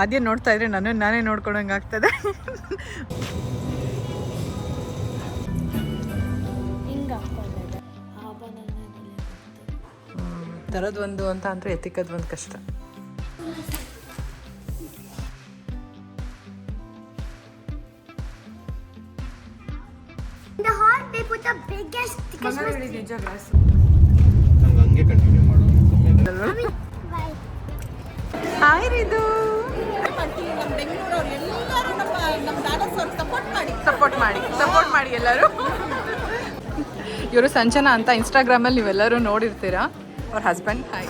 ಆದ್ಯ ನೋಡ್ತಾ ಇದ್ರೆ ನಾನು ನಾನೇ ನೋಡ್ಕೊಳಂಗೆ ಆಗ್ತದೆ. ತರದ್ ಒಂದು ಅಂತ ಅಂದ್ರೆ ಎತ್ತಿಕದ್ ಒಂದು ಕಷ್ಟ. In the heart, ನಮ್ಮ ಬೆಂಗಳೂರವ್ರು ಎಲ್ಲರೂ ನಮ್ಮ ನಮ್ಮ ನಿಜ ಅವ್ರಿಗೆ ಸಪೋರ್ಟ್ ಮಾಡಿ. ಸಪೋರ್ಟ್ ಮಾಡಿ. ಸಪೋರ್ಟ್ ಮಾಡಿ ಎಲ್ಲರೂ. ಇವರು ಸಂಜನಾ ಅಂತ ಇನ್ಸ್ಟಾಗ್ರಾಮಲ್ಲಿ ನೀವೆಲ್ಲರೂ ನೋಡಿರ್ತೀರಾ? ಅವ್ರ ಹಸ್ಬೆಂಡ್ ಹಾಯ್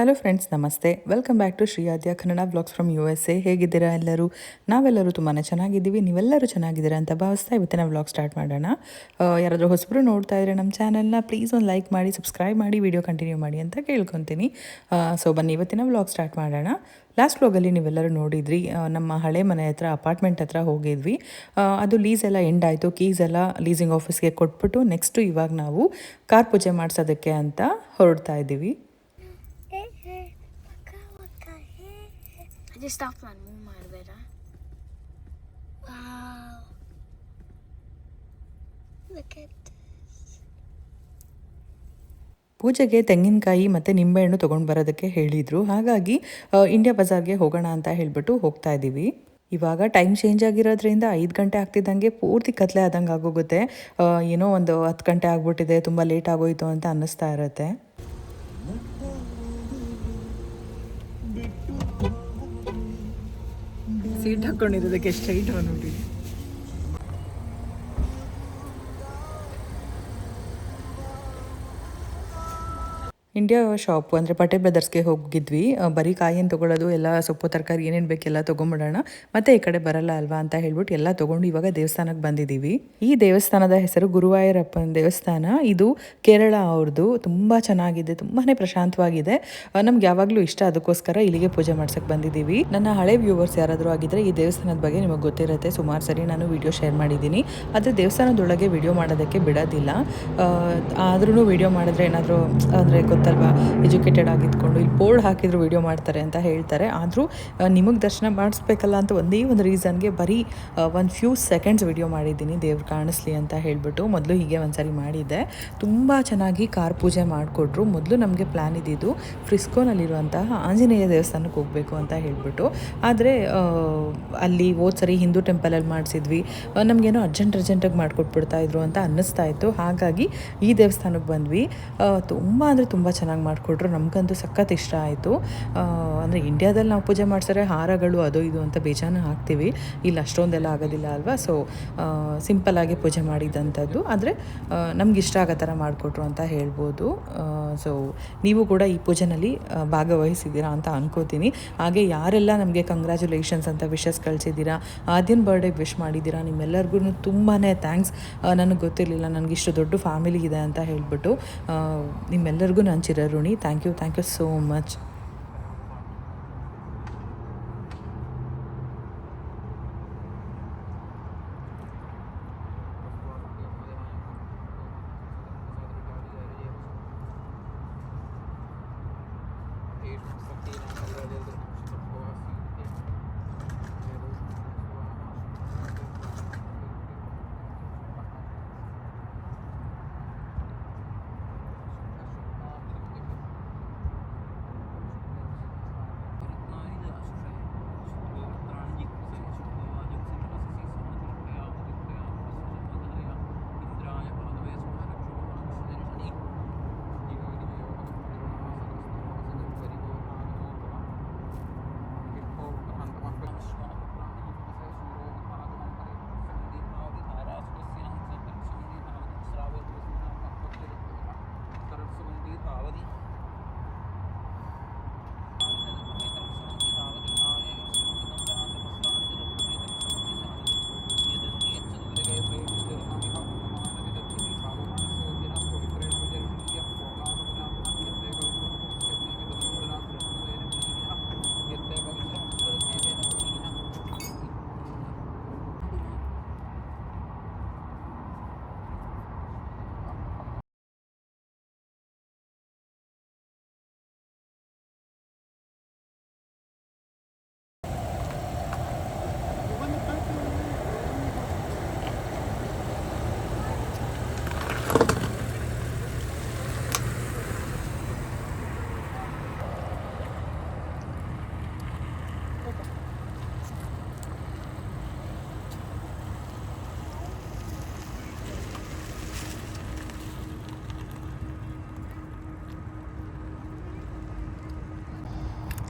ಹಲೋ ಫ್ರೆಂಡ್ಸ್ ನಮಸ್ತೆ. Welcome back to Shri Aadya Kannada vlogs from U S A ಹೇಗಿದ್ದೀರಾ ಎಲ್ಲರೂ? ನಾವೆಲ್ಲರೂ ತುಂಬಾ ಚೆನ್ನಾಗಿದ್ದೀವಿ. ನೀವೆಲ್ಲರೂ ಚೆನ್ನಾಗಿದ್ದೀರಾ ಅಂತ ಭಾವಿಸ್ತಾ ಇವತ್ತಿನ ವ್ಲಾಗ್ ಸ್ಟಾರ್ಟ್ ಮಾಡೋಣ. ಯಾರಾದರೂ ಹೊಸಬರು ನೋಡ್ತಾ ಇದ್ರೆ ನಮ್ಮ ಚಾನಲ್ನ ಪ್ಲೀಸ್ ಒಂದು ಲೈಕ್ ಮಾಡಿ ಸಬ್ಸ್ಕ್ರೈಬ್ ಮಾಡಿ ವಿಡಿಯೋ ಕಂಟಿನ್ಯೂ ಮಾಡಿ ಅಂತ ಕೇಳ್ಕೊತೀನಿ. ಸೊ ಬನ್ನಿ ಇವತ್ತಿನ ವ್ಲಾಗ್ ಸ್ಟಾರ್ಟ್ ಮಾಡೋಣ. ಲಾಸ್ಟ್ ವ್ಲಾಗಲ್ಲಿ ನೀವೆಲ್ಲರೂ ನೋಡಿದ್ರಿ ನಮ್ಮ ಹಳೆ ಮನೆ ಹತ್ರ ಅಪಾರ್ಟ್ಮೆಂಟ್ ಹತ್ರ ಹೋಗಿದ್ವಿ. ಅದು ಲೀಸ್ ಎಲ್ಲ ಎಂಡ್ ಆಯಿತು. ಕೀಸ್ ಎಲ್ಲ ಲೀಸಿಂಗ್ ಆಫೀಸ್ಗೆ ಕೊಟ್ಬಿಟ್ಟು ನೆಕ್ಸ್ಟು ಇವಾಗ ನಾವು ಕಾರ್ ಪೂಜೆ ಮಾಡಿಸೋದಕ್ಕೆ ಅಂತ ಹೊರಡ್ತಾ ಇದ್ದೀವಿ. Just stopped my move ಮಾಡಬೇಡ Wow. Look at. ಪೂಜೆಗೆ ತೆಂಗಿನಕಾಯಿ ಮತ್ತು ನಿಂಬೆಹಣ್ಣು ತೊಗೊಂಡು ಬರೋದಕ್ಕೆ ಹೇಳಿದರು. ಹಾಗಾಗಿ ಇಂಡಿಯಾ ಬಜಾರ್ಗೆ ಹೋಗೋಣ ಅಂತ ಹೇಳಿಬಿಟ್ಟು ಹೋಗ್ತಾ ಇದ್ದೀವಿ ಇವಾಗ ಟೈಮ್ ಚೇಂಜ್ ಆಗಿರೋದ್ರಿಂದ ಐದು ಗಂಟೆ ಆಗ್ತಿದ್ದಂಗೆ ಪೂರ್ತಿ ಕತ್ಲೆ ಆದಂಗೆ ಆಗೋಗುತ್ತೆ. ಏನೋ ಒಂದು ಹತ್ತು ಗಂಟೆ ಆಗ್ಬಿಟ್ಟಿದೆ, ತುಂಬ ಲೇಟ್ ಆಗೋಯಿತು ಅಂತ ಅನ್ನಿಸ್ತಾ ಇರುತ್ತೆ. ಸೀಟ್ ಹಾಕೊಂಡಿರೋದಕ್ಕೆ ಸ್ಟ್ರೈಟ್ ನೋಡಿ ಇಂಡಿಯಾ ಶಾಪ್ ಅಂದರೆ ಪಟೇಲ್ ಬ್ರದರ್ಸ್ಗೆ ಹೋಗಿದ್ವಿ. ಬರೀ ಕಾಯಿನ ತೊಗೊಳ್ಳೋದು ಎಲ್ಲ ಸೊಪ್ಪು, ತರಕಾರಿ ಏನೇನು ಬೇಕೆಲ್ಲ ತೊಗೊಂಬಿಡೋಣ. ಮತ್ತೆ ಈ ಕಡೆ ಬರಲ್ಲ ಅಲ್ವಾ ಅಂತ ಹೇಳ್ಬಿಟ್ಟು ಎಲ್ಲ ತೊಗೊಂಡು ಇವಾಗ ದೇವಸ್ಥಾನಕ್ಕೆ ಬಂದಿದ್ದೀವಿ. ಈ ದೇವಸ್ಥಾನದ ಹೆಸರು ಗುರುವಾಯೂರಪ್ಪನ ದೇವಸ್ಥಾನ. ಇದು ಕೇರಳ ಅವ್ರದ್ದು ತುಂಬ ಚೆನ್ನಾಗಿದೆ ತುಂಬಾ ಪ್ರಶಾಂತವಾಗಿದೆ. ನಮ್ಗೆ ಯಾವಾಗಲೂ ಇಷ್ಟ ಅದಕ್ಕೋಸ್ಕರ ಇಲ್ಲಿಗೆ ಪೂಜೆ ಮಾಡ್ಸಕ್ಕೆ ಬಂದಿದ್ದೀವಿ. ನನ್ನ ಹಳೆ ವ್ಯೂವರ್ಸ್ ಯಾರಾದರೂ ಆಗಿದ್ರೆ ಈ ದೇವಸ್ಥಾನದ ಬಗ್ಗೆ ನಿಮಗೆ ಗೊತ್ತಿರುತ್ತೆ. ಸುಮಾರು ಸರಿ ನಾನು ವಿಡಿಯೋ ಶೇರ್ ಮಾಡಿದ್ದೀನಿ. ಆದರೆ ದೇವಸ್ಥಾನದೊಳಗೆ ವಿಡಿಯೋ ಮಾಡೋದಕ್ಕೆ ಬಿಡೋದಿಲ್ಲ. ಆದ್ರೂ ವಿಡಿಯೋ ಮಾಡಿದ್ರೆ ಏನಾದರೂ, ಅಂದರೆ ಗೊತ್ತಲ್ವಾ ಎಜುಕೇಟೆಡ್ ಆಗಿದ್ಕೊಂಡು. ಇಲ್ಲಿ ಬೋರ್ಡ್ ಹಾಕಿದ್ರು ವಿಡಿಯೋ ಮಾಡ್ತಾರೆ ಅಂತ ಹೇಳ್ತಾರೆ. ಆದರೂ ನಿಮಗೆ ದರ್ಶನ ಮಾಡಿಸ್ಬೇಕಲ್ಲ ಅಂತ ಒಂದೇ ಒಂದು ರೀಸನ್ಗೆ ಬರೀ ಒಂದು ಫ್ಯೂ ಸೆಕೆಂಡ್ಸ್ ವಿಡಿಯೋ ಮಾಡಿದ್ದೀನಿ. ದೇವ್ರು ಕಾಣಿಸ್ಲಿ ಅಂತ ಹೇಳಿಬಿಟ್ಟು ಮೊದಲು ಹೀಗೆ ಒಂದ್ಸರಿ ಮಾಡಿದ್ದೆ. ತುಂಬ ಚೆನ್ನಾಗಿ ಕಾರ್ ಪೂಜೆ ಮಾಡಿಕೊಟ್ರು. ಮೊದಲು ನಮಗೆ ಪ್ಲ್ಯಾನ್ ಇದ್ದಿದ್ದು ಫ್ರಿಸ್ಕೋನಲ್ಲಿರುವಂತಹ ಆಂಜನೇಯ ದೇವಸ್ಥಾನಕ್ಕೆ ಹೋಗಬೇಕು ಅಂತ ಹೇಳಿಬಿಟ್ಟು. ಆದರೆ ಅಲ್ಲಿ ಹೋದ ಸರಿ ಹಿಂದೂ ಟೆಂಪಲಲ್ಲಿ ಮಾಡಿಸಿದ್ವಿ. ನಮಗೇನೋ ಅರ್ಜೆಂಟ್ ಅರ್ಜೆಂಟಾಗಿ ಮಾಡಿಕೊಟ್ಬಿಡ್ತಾ ಇದ್ರು ಅಂತ ಅನ್ನಿಸ್ತಾ ಇತ್ತು. ಹಾಗಾಗಿ ಈ ದೇವಸ್ಥಾನಕ್ಕೆ ಬಂದ್ವಿ. ತುಂಬ ಅಂದರೆ ತುಂಬ ಚೆನ್ನಾಗಿ ಮಾಡಿಕೊಟ್ರು. ನಮಗಂತೂ ಸಖತ್ ಇಷ್ಟ ಆಯಿತು. ಅಂದರೆ ಇಂಡಿಯಾದಲ್ಲಿ ನಾವು ಪೂಜೆ ಮಾಡ್ಸಿದ್ರೆ ಹಾರಗಳು ಅದು ಇದು ಅಂತ ಬೇಜಾನ ಹಾಕ್ತೀವಿ. ಇಲ್ಲಿ, ಅಷ್ಟೊಂದೆಲ್ಲ ಆಗೋದಿಲ್ಲ ಅಲ್ವಾ? ಸೊ ಸಿಂಪಲ್ಲಾಗಿ ಪೂಜೆ ಮಾಡಿದಂಥದ್ದು ಆದರೆ ನಮ್ಗೆ ಇಷ್ಟ ಆಗೋ ಥರ ಮಾಡಿಕೊಟ್ರು ಅಂತ ಹೇಳ್ಬೋದು. ಸೊ ನೀವು ಕೂಡ ಈ ಪೂಜೆನಲ್ಲಿ ಭಾಗವಹಿಸಿದ್ದೀರಾ ಅಂತ ಅನ್ಕೋತೀನಿ. ಹಾಗೆ ಯಾರೆಲ್ಲ ನಮಗೆ ಕಂಗ್ರ್ಯಾಚುಲೇಷನ್ಸ್ ಅಂತ ವಿಶಸ್ ಕಳಿಸಿದ್ದೀರಾ, ಆದ್ಯನ್ ಬರ್ಡೇ ವಿಶ್ ಮಾಡಿದ್ದೀರಾ ನಿಮ್ಮೆಲ್ಲರಿಗೂ ತುಂಬಾ ಥ್ಯಾಂಕ್ಸ್ ನನಗೆ ಗೊತ್ತಿರಲಿಲ್ಲ, ನನಗೆ ಇಷ್ಟು ದೊಡ್ಡ ಫ್ಯಾಮಿಲಿ ಇದೆ ಅಂತ ಹೇಳ್ಬಿಟ್ಟು ನಿಮ್ಮೆಲ್ಲರಿಗೂ ನಾನು ಚಿರಋಣಿ thank you thank you so much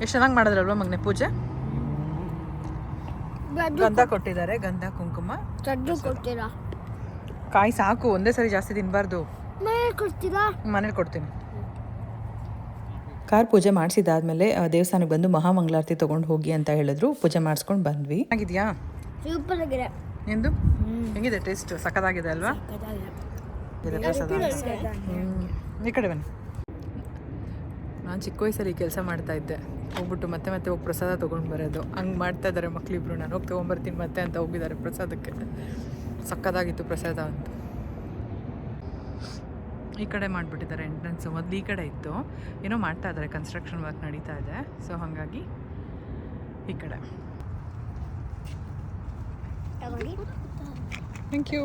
ಎಷ್ಟು ಚೆನ್ನಾಗಿ ಮಾಡಿದ್ರಲ್ವ ಮಗ್ನೆ ಪೂಜೆ? ಗಂಧ ಕೊಟ್ಟಿದ್ದಾರೆ ಗಂಧ ಕುಂಕುಮ. ಲಡ್ಡು ಕೊಡ್ತೀರಾ ಕಾಯಿ ಸಾಕು ಒಂದೇ ಸರಿ ಜಾಸ್ತಿ ತಿನ್ನಬಾರ್ದು ಕೊಡ್ತೀರಾ? ಮನೇಲಿ ಕೊಡ್ತೀನಿ. ಕಾರ್ ಪೂಜೆ ಮಾಡಿಸಿದಾದ್ಮೇಲೆ ದೇವಸ್ಥಾನಕ್ಕೆ ಬಂದು ಮಹಾಮಂಗಳಾರತಿ ತಗೊಂಡು ಹೋಗಿ ಅಂತ ಹೇಳಿದ್ರು. ಪೂಜೆ ಮಾಡಿಸ್ಕೊಂಡು ಬಂದ್ವಿ. ಆಗಿದೆಯಾ ಸೂಪರ್ ಆಗಿದೆ ಎಂದು ಹೆಂಗಿದೆ ಟೇಸ್ಟ್ ಸಖತ್ತಾಗಿದೆ ಅಲ್ವಾ. ಈ ಕಡೆ ಬನ್ನಿ. ನಾನು ಚಿಕ್ಕ ವಯಸ್ಸಲ್ಲಿ ಕೆಲಸ ಮಾಡ್ತಾ ಇದ್ದೆ. ಹೋಗ್ಬಿಟ್ಟು ಮತ್ತೆ ಮತ್ತೆ ಹೋಗಿ ಪ್ರಸಾದ ತೊಗೊಂಡು ಬರೋದು. ಹಂಗೆ ಮಾಡ್ತಾ ಇದ್ದಾರೆ ಮಕ್ಕಳಿಬ್ರು ನಾನು ಹೋಗಿ ತೊಗೊಂಬರ್ತೀನಿ ಮತ್ತೆ ಅಂತ ಹೋಗಿದ್ದಾರೆ ಪ್ರಸಾದಕ್ಕೆ. ಸಕ್ಕತ್ತಾಗಿತ್ತು ಪ್ರಸಾದ ಅಂತ. ಈ ಕಡೆ ಮಾಡಿಬಿಟ್ಟಿದ್ದಾರೆ ಎಂಟ್ರೆನ್ಸ್ ಮೊದಲು ಈ ಕಡೆ ಇತ್ತು. ಏನೋ ಮಾಡ್ತಾ ಇದ್ದಾರೆ ಕನ್ಸ್ಟ್ರಕ್ಷನ್ ವರ್ಕ್ ನಡೀತಾ ಇದೆ. ಸೊ ಹಾಗಾಗಿ ಈ ಕಡೆ. ಥ್ಯಾಂಕ್ ಯು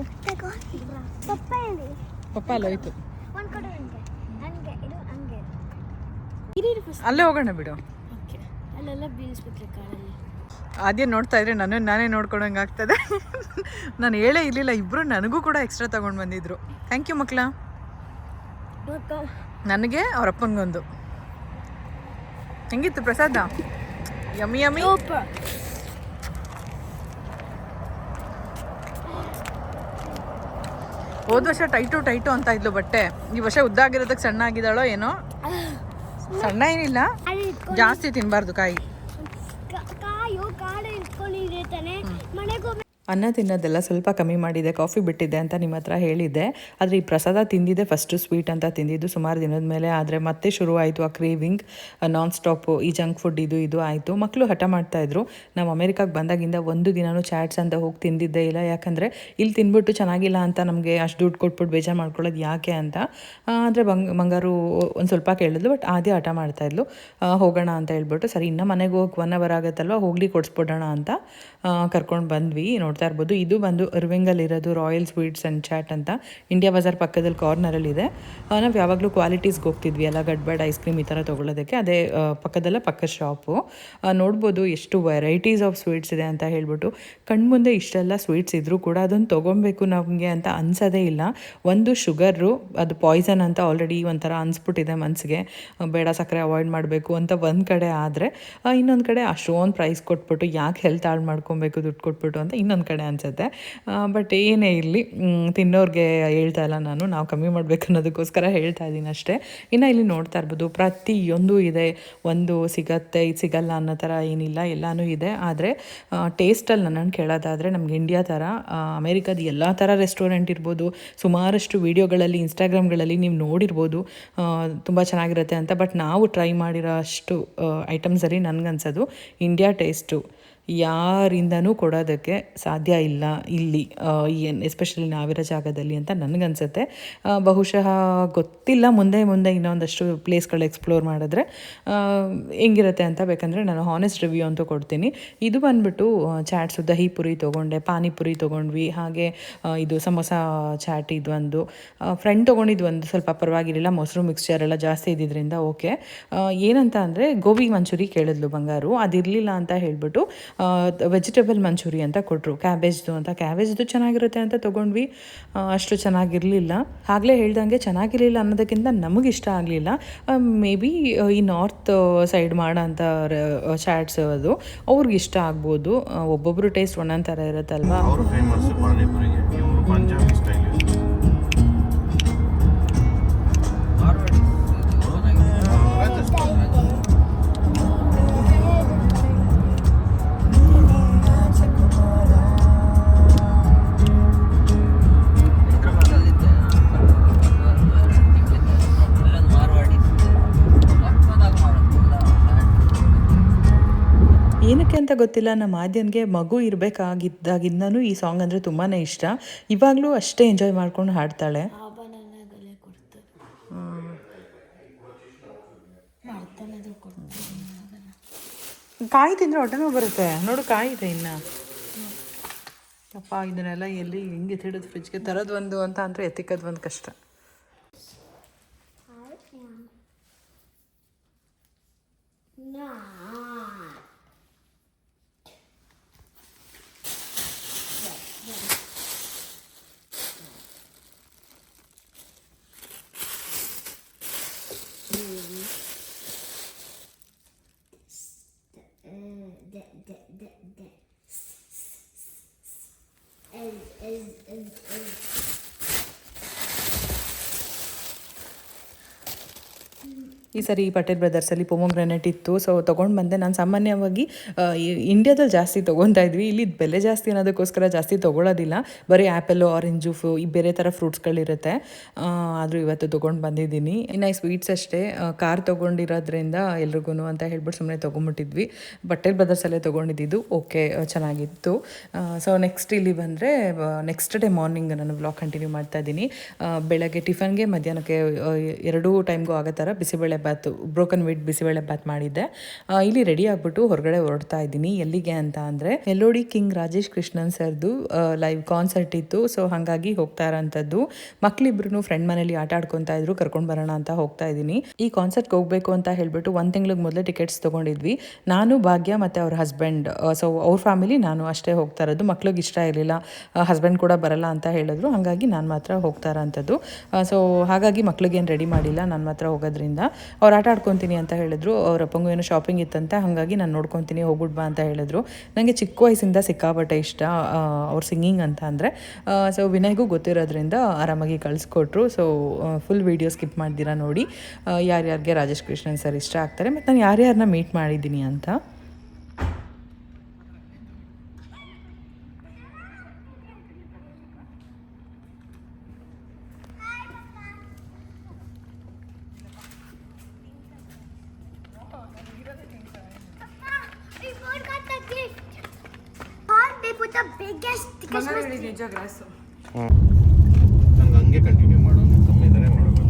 ಪಪ್ಪ ಹೇಳಿ ಪಪ್ಪ ಅಲ್ಲ ಹೋಯ್ತು ಒಂದು ಕಡೆ ಹಂಗೆ ಹಂಗೆ ಇದು ಹಂಗೆ ಅಲ್ಲೇ ಹೋಗೋಣ ಬಿಡು. ಓಕೆ ಅಲ್ಲೆಲ್ಲ ಬೀಳಿಸ್ಬಿಟ್ರೆ ಅದೇ ನೋಡ್ತಾ ಇದ್ರೆ ನಾನು ನಾನೇ ನೋಡ್ಕೊಳಂಗೆ ಆಗ್ತದೆ. ನಾನು ಹೇಳೇ ಇರಲಿಲ್ಲ ಇಬ್ರು ನನಗೂ ಕೂಡ ಎಕ್ಸ್ಟ್ರಾ ತಗೊಂಡು ಬಂದಿದ್ರು. ಥ್ಯಾಂಕ್ ಯು ಮಕ್ಕಳ. ನನಗೆ ಅವ್ರ ಅಪ್ಪನಿಗೊಂದು ಹೆಂಗಿತ್ತು ಪ್ರಸಾದ? ಯಮ್ಮಿ ಸೂಪರ್ ಹೋದ ವರ್ಷ ಟೈಟು ಟೈಟು ಅಂತ ಇದ್ಲು ಬಟ್ಟೆ. ಈ ವರ್ಷ ಉದ್ದ ಆಗಿರೋದಕ್ಕೆ ಸಣ್ಣ ಆಗಿದ್ದಾಳೋ ಏನೋ? ಸಣ್ಣ ಏನಿಲ್ಲ. ಜಾಸ್ತಿ ತಿನ್ಬಾರ್ದು ಕಾಯಿ ಕಾ- ಕಾಯು ಕಾಡು ಇಟ್ಕೊಂಡಿದ್ರೆ ತಾನೆ ಮನೆಗೆ ಹೋಗ್ಬೇಕು ಅನ್ನ ತಿನ್ನೋದೆಲ್ಲ ಸ್ವಲ್ಪ ಕಮ್ಮಿ ಮಾಡಿದೆ, ಕಾಫಿ ಬಿಟ್ಟಿದ್ದೆ ಅಂತ ನಿಮ್ಮ ಹತ್ರ ಹೇಳಿದ್ದೆ. ಆದರೆ ಈ ಪ್ರಸಾದ ತಿಂದಿದ್ದೆ ಫಸ್ಟು ಸ್ವೀಟ್ ಅಂತ ತಿಂದಿದ್ದು ಸುಮಾರು ದಿನದ ಮೇಲೆ. ಆದರೆ ಮತ್ತೆ ಶುರು ಆಯಿತು ಆ ಕ್ರೇವಿಂಗ್ ನಾನ್ ಸ್ಟಾಪು ಈ ಜಂಕ್ ಫುಡ್ ಇದು ಇದು ಆಯಿತು. ಮಕ್ಕಳು ಹಠ ಮಾಡ್ತಾಯಿದ್ರು ನಾವು ಅಮೇರಿಕಾಗೆ ಬಂದಾಗಿಂದ ಒಂದು ದಿನವೂ ಚಾಟ್ಸ್ ಅಂತ ಹೋಗಿ ತಿಂದಿದ್ದೇ ಇಲ್ಲ. ಯಾಕಂದರೆ ಇಲ್ಲಿ ತಿನ್ಬಿಟ್ಟು ಚೆನ್ನಾಗಿಲ್ಲ ಅಂತ ನಮಗೆ ಅಷ್ಟು ದುಡ್ಡು ಕೊಟ್ಬಿಟ್ಟು ಬೇಜಾರು ಮಾಡ್ಕೊಳ್ಳೋದು ಯಾಕೆ ಅಂತ. ಆದರೆ ಬಂಗ್, ಬಂಗಾರು ಒಂದು ಸ್ವಲ್ಪ ಕೇಳಿದ್ಲು ಬಟ್ ಆದಿ ಹಠ ಮಾಡ್ತಾಯಿದ್ಲು ಹೋಗೋಣ ಅಂತ ಹೇಳ್ಬಿಟ್ಟು, ಸರಿ, ಇನ್ನೂ ಮನೆಗೆ ಹೋಗಿ ಒನ್ ಅವರ್ ಆಗುತ್ತಲ್ವ? ಹೋಗ್ಲಿ, ಕೊಡಿಸ್ಬಿಡೋಣ ಅಂತ ಕರ್ಕೊಂಡು ಬಂದ್ವಿ. ನೋಡ್ತಾ ಇರ್ಬೋದು. ಇದು ಬಂದು ಇರೋದು ರಾಯಲ್ ಸ್ವೀಟ್ಸ್ ಅಂಡ್ ಚಾಟ್ ಅಂತ ಇಂಡಿಯಾ ಬಜಾರ್ ಪಕ್ಕದಲ್ಲಿ ಕಾರ್ನರಲ್ಲಿ ಇದೆ. ನಾವು ಯಾವಾಗಲೂ ಕ್ವಾಲಿಟೀಸ್ಗೆ ಹೋಗ್ತಿದ್ವಿ ಎಲ್ಲ ಗಡ್ಬಡ್ ಐಸ್ ಕ್ರೀಮ್ ಈ ಥರ ತೊಗೊಳೋದಕ್ಕೆ ಅದೇ ಪಕ್ಕದಲ್ಲೇ ಪಕ್ಕದ ಶಾಪು ನೋಡ್ಬೋದು ಎಷ್ಟು ವೆರೈಟೀಸ್ ಆಫ್ ಸ್ವೀಟ್ಸ್ ಇದೆ ಅಂತ ಹೇಳ್ಬಿಟ್ಟು. ಕಣ್ಮುಂದೆ ಇಷ್ಟೆಲ್ಲ ಸ್ವೀಟ್ಸ್ ಇದ್ದರೂ ಕೂಡ ಅದನ್ನು ತೊಗೊಬೇಕು ನಮಗೆ ಅಂತ ಅನ್ಸೋದೇ ಇಲ್ಲ. ಒಂದು ಶುಗರು ಅದು ಪಾಯ್ಸನ್ ಅಂತ ಆಲ್ರೆಡಿ ಒಂಥರ ಅನ್ಸ್ಬಿಟ್ಟಿದೆ ಮನಸ್ಸಿಗೆ ಬೇಡ, ಸಕ್ಕರೆ ಅವಾಯ್ಡ್ ಮಾಡಬೇಕು ಅಂತ ಒಂದು ಕಡೆ ಆದರೆ ಇನ್ನೊಂದು ಕಡೆ ಅಷ್ಟೊಂದು ಪ್ರೈಸ್ ಕೊಟ್ಬಿಟ್ಟು ಯಾಕೆ ಹೆಲ್ತ್ ಹಾಳು ಮಾಡ್ಕೊಬೇಕು, ದುಡ್ಡು ಕೊಟ್ಬಿಟ್ಟು ಅಂತ ಇನ್ನೊಂದು ಕಡೆ ಅನಿಸುತ್ತೆ. ಬಟ್ ಏನೇ ಇರಲಿ ತಿನ್ನೋರಿಗೆ ಹೇಳ್ತಾ ಇಲ್ಲ ನಾನು, ನಾವು ಕಮ್ಮಿ ಮಾಡಬೇಕು ಅನ್ನೋದಕ್ಕೋಸ್ಕರ ಹೇಳ್ತಾ ಇದ್ದೀನಿ ಅಷ್ಟೇ. ಇನ್ನು ಇಲ್ಲಿ ನೋಡ್ತಾ ಇರ್ಬೋದು, ಪ್ರತಿಯೊಂದು ಇದೆ, ಒಂದು ಸಿಗತ್ತೆ, ಇದು ಸಿಗಲ್ಲ ಅನ್ನೋ ಥರ ಏನಿಲ್ಲ, ಎಲ್ಲನೂ ಇದೆ. ಆದರೆ ಟೇಸ್ಟಲ್ಲಿ ನನ್ನನ್ನು ಕೇಳೋದಾದರೆ ನಮ್ಗೆ ಇಂಡಿಯಾ ಥರ ಅಮೇರಿಕಾದ ಎಲ್ಲ ಥರ ರೆಸ್ಟೋರೆಂಟ್ ಇರ್ಬೋದು, ಸುಮಾರಷ್ಟು ವೀಡಿಯೋಗಳಲ್ಲಿ ಇನ್ಸ್ಟಾಗ್ರಾಮ್ಗಳಲ್ಲಿ ನೀವು ನೋಡಿರ್ಬೋದು ತುಂಬ ಚೆನ್ನಾಗಿರುತ್ತೆ ಅಂತ. ಬಟ್ ನಾವು ಟ್ರೈ ಮಾಡಿರೋ ಅಷ್ಟು ಐಟಮ್ಸಲ್ಲಿ ನನಗನ್ಸೋದು ಇಂಡಿಯಾ ಟೇಸ್ಟು ಯಾರಿಂದನೂ ಕೊಡೋದಕ್ಕೆ ಸಾಧ್ಯ ಇಲ್ಲ ಇಲ್ಲಿ ಏನು ಎಸ್ಪೆಷಲಿ ನಾವಿರೋ ಜಾಗದಲ್ಲಿ ಅಂತ ನನಗನ್ಸುತ್ತೆ. ಬಹುಶಃ ಗೊತ್ತಿಲ್ಲ, ಮುಂದೆ ಮುಂದೆ ಇನ್ನೊಂದಷ್ಟು ಪ್ಲೇಸ್ಗಳು ಎಕ್ಸ್ಪ್ಲೋರ್ ಮಾಡಿದ್ರೆ ಹೆಂಗಿರುತ್ತೆ ಅಂತ. ಬೇಕಂದರೆ ನಾನು ಹಾನೆಸ್ಟ್ ರಿವ್ಯೂ ಅಂತೂ ಕೊಡ್ತೀನಿ. ಇದು ಬಂದ್ಬಿಟ್ಟು ಚಾಟ್ಸು ದಹಿ ಪುರಿ ತೊಗೊಂಡೆ, ಪಾನಿಪುರಿ ತೊಗೊಂಡ್ವಿ, ಹಾಗೆ ಇದು ಸಮೋಸ ಚಾಟ್ ಇದು ಒಂದು ಫ್ರೆಂಡ್ ತೊಗೊಂಡಿದ್ದು ಒಂದು ಸ್ವಲ್ಪ ಪರವಾಗಿರಲಿಲ್ಲ ಮೊಸರು ಮಿಕ್ಸ್ಚರ್ ಎಲ್ಲ ಜಾಸ್ತಿ ಇದ್ದಿದ್ದರಿಂದ ಓಕೆ ಏನಂತ ಅಂದರೆ ಗೋಬಿ ಮಂಚೂರಿ ಕೇಳಿದ್ಲು ಬಂಗಾರು, ಅದಿರಲಿಲ್ಲ ಅಂತ ಹೇಳ್ಬಿಟ್ಟು ವೆಜಿಟೇಬಲ್ ಮಂಚೂರಿ ಅಂತ ಕೊಟ್ಟರು ಕ್ಯಾಬೇಜ್ದು ಅಂತ. ಕ್ಯಾಬೇಜ್ದು ಚೆನ್ನಾಗಿರುತ್ತೆ ಅಂತ ತೊಗೊಂಡ್ವಿ. ಅಷ್ಟು ಚೆನ್ನಾಗಿರಲಿಲ್ಲ. ಆಗಲೇ ಹೇಳ್ದಂಗೆ ಚೆನ್ನಾಗಿರಲಿಲ್ಲ ಅನ್ನೋದಕ್ಕಿಂತ ನಮಗೆ ಇಷ್ಟ ಆಗಲಿಲ್ಲ. ಮೇ ಬಿ ಈ ನಾರ್ತ್ ಸೈಡ್ ಮಾಡೋಂಥ ಚಾಟ್ಸ್ ಅದು. ಅವ್ರಿಗೆ ಇಷ್ಟ ಆಗ್ಬೋದು. ಒಬ್ಬೊಬ್ಬರು ಟೇಸ್ಟ್ ಒಂದೊಂದು ಥರ ಇರುತ್ತಲ್ವಾ? ಗೊತ್ತಿಲ್ಲ ನಮ್ಮ ಆದ್ಯನ್ಗೆ ಮಗು ಇರಬೇಕಾಗಿದ್ದಾಗಿಂದನೂ ಈ ಸಾಂಗ್ ಅಂದರೆ ತುಂಬಾ ಇಷ್ಟ. ಇವಾಗಲೂ ಅಷ್ಟೇ ಎಂಜಾಯ್ ಮಾಡ್ಕೊಂಡು ಹಾಡ್ತಾಳೆ. ಕಾಯಿ ತಿಂದರೆ ಹೊಟ್ಟೆನೂ ಬರುತ್ತೆ. ನೋಡು ಕಾಯಿ ಇದೆ ಇನ್ನು. ಅಪ್ಪ ಇದನ್ನೆಲ್ಲ ಎಲ್ಲಿ ಹೆಂಗೆ ತಿಡೋದು ಫ್ರಿಜ್ಗೆ ತರೋದು ಒಂದು ಅಂತ ಅಂದರೆ ಎತ್ತಿಕ್ಕೋದು ಒಂದು ಕಷ್ಟ. ಸರಿ ಪಟೇಲ್ ಬ್ರದರ್ಸಲ್ಲಿ ಪೊಮೊಗ್ರೆನೇಟ್ ಇತ್ತು. ಸೊ ತೊಗೊಂಡು ಬಂದೆ. ನಾನು ಸಾಮಾನ್ಯವಾಗಿ ಇಂಡಿಯಾದಲ್ಲಿ ಜಾಸ್ತಿ ತೊಗೊತಾ ಇದ್ವಿ. ಇಲ್ಲಿ ಬೆಲೆ ಜಾಸ್ತಿ ಅನ್ನೋದಕ್ಕೋಸ್ಕರ ಜಾಸ್ತಿ ತೊಗೊಳೋದಿಲ್ಲ. ಬರೀ ಆ್ಯಪಲ್ಲು ಆರೆಂಜು ಫು ಈ ಬೇರೆ ಥರ ಫ್ರೂಟ್ಸ್ಗಳಿರುತ್ತೆ ಆದರೂ ಇವತ್ತು ತೊಗೊಂಡು ಬಂದಿದ್ದೀನಿ. ಇನ್ನು ಈ ಸ್ವೀಟ್ಸ್ ಅಷ್ಟೇ ಕಾರ್ ತೊಗೊಂಡಿರೋದ್ರಿಂದ ಎಲ್ರಿಗೂ ಅಂತ ಹೇಳ್ಬಿಟ್ಟು ಸುಮ್ಮನೆ ತೊಗೊಂಬಿಟ್ಟಿದ್ವಿ. ಪಟೇಲ್ ಬ್ರದರ್ಸಲ್ಲೇ ತೊಗೊಂಡಿದ್ದು. ಓಕೆ ಚೆನ್ನಾಗಿತ್ತು. ಸೊ ನೆಕ್ಸ್ಟ್ ಇಲ್ಲಿ ಬಂದರೆ ನೆಕ್ಸ್ಟ್ ಡೇ ಮಾರ್ನಿಂಗ್ ನಾನು ಬ್ಲಾಗ್ ಕಂಟಿನ್ಯೂ ಮಾಡ್ತಾ ಇದ್ದೀನಿ. ಬೆಳಗ್ಗೆ ಟಿಫನ್ಗೆ ಮಧ್ಯಾಹ್ನಕ್ಕೆ ಎರಡೂ ಟೈಮ್ಗೂ ಆಗೋ ಥರ ಬಿಸಿಬೇಳೆ ಬಾತು ಬ್ರೋಕನ್ ವೀಟ್ ಬಿಸಿಬೇಳೆ ಬಾತ್ ಮಾಡಿದ್ದೆ. ಇಲ್ಲಿ ರೆಡಿ ಆಗ್ಬಿಟ್ಟು ಹೊರಗಡೆ ಹೊರಡ್ತಾ ಇದ್ದೀನಿ. ಎಲ್ಲಿಗೆ ಅಂತ ಅಂದರೆ ಎಲ್ಲೋಡಿ ಕಿಂಗ್ ರಾಜೇಶ್ ಕೃಷ್ಣನ್ ಸರ್ದು ಲೈವ್ ಕಾನ್ಸರ್ಟ್ ಇತ್ತು. ಸೊ ಹಾಗಾಗಿ ಹೋಗ್ತಾ ಇರೋಂಥದ್ದು. ಮಕ್ಳಿಬ್ರು ಫ್ರೆಂಡ್ ಮನೇಲಿ ಆಟ ಆಡ್ಕೊತಾ ಇದ್ರು, ಕರ್ಕೊಂಡು ಬರೋಣ ಅಂತ ಹೋಗ್ತಾ ಇದ್ದೀನಿ. ಈ ಕಾನ್ಸರ್ಟ್ಗೆ ಹೋಗಬೇಕು ಅಂತ ಹೇಳ್ಬಿಟ್ಟು ಒಂದು ತಿಂಗ್ಳಿಗೆ ಮೊದಲೇ ಟಿಕೆಟ್ಸ್ ತೊಗೊಂಡಿದ್ವಿ. ನಾನು, ಭಾಗ್ಯ ಮತ್ತು ಅವ್ರ ಹಸ್ಬೆಂಡ್ ಸೊ ಅವ್ರ ಫ್ಯಾಮಿಲಿ ನಾನು ಅಷ್ಟೇ ಹೋಗ್ತಾ ಇರೋದು. ಮಕ್ಳಿಗೆ ಇಷ್ಟ ಇರಲಿಲ್ಲ. ಹಸ್ಬೆಂಡ್ ಕೂಡ ಬರಲ್ಲ ಅಂತ ಹೇಳಿದ್ರು. ಹಾಗಾಗಿ ನಾನು ಮಾತ್ರ ಹೋಗ್ತಾ ಇರೋಂಥದ್ದು. ಸೊ ಹಾಗಾಗಿ ಮಕ್ಳಿಗೇನು ರೆಡಿ ಮಾಡಿಲ್ಲ. ನಾನು ಮಾತ್ರ ಹೋಗೋದ್ರಿಂದ. ಅವ್ರು ಆಟ ಆಡ್ಕೊತೀನಿ ಅಂತ ಹೇಳಿದ್ರು. ಅವ್ರ ಅಪ್ಪಂಗೂ ಏನೋ ಶಾಪಿಂಗ್ ಇತ್ತಂತೆ ಹಾಗಾಗಿ ನಾನು ನೋಡ್ಕೊತೀನಿ ಹೋಗ್ಬಿಡ್ಬ ಬಾ ಅಂತ ಹೇಳಿದ್ರು. ನನಗೆ ಚಿಕ್ಕ ವಯಸ್ಸಿಂದ ಸಿಕ್ಕಾಪಟ್ಟೆ ಇಷ್ಟ ಅವ್ರ ಸಿಂಗಿಂಗ್ ಅಂತ ಅಂದರೆ. ಸೊ ವಿನಯ್ಗೂ ಗೊತ್ತಿರೋದ್ರಿಂದ ಆರಾಮಾಗಿ ಕಳಿಸ್ಕೊಟ್ರು. ಸೊ ಫುಲ್ ವೀಡಿಯೋ ಸ್ಕಿಪ್ ಮಾಡ್ದಿರಾ ನೋಡಿ. ಯಾರ್ಯಾರಿಗೆ ರಾಜೇಶ್ ಕೃಷ್ಣನ್ ಸರ್ ಇಷ್ಟ ಆಗ್ತಾರೆ ಮತ್ತು ನಾನು ಯಾರ್ಯಾರನ್ನ ಮೀಟ್ ಮಾಡಿದ್ದೀನಿ ಅಂತ. Christmas tree. ನಂಗೆ ಹಂಗೆ ಕಂಟಿನ್ಯೂ ಮಾಡೋದು ಕಮ್ಮಿ ಇದ್ರೆ ಮಾಡಬೇಕು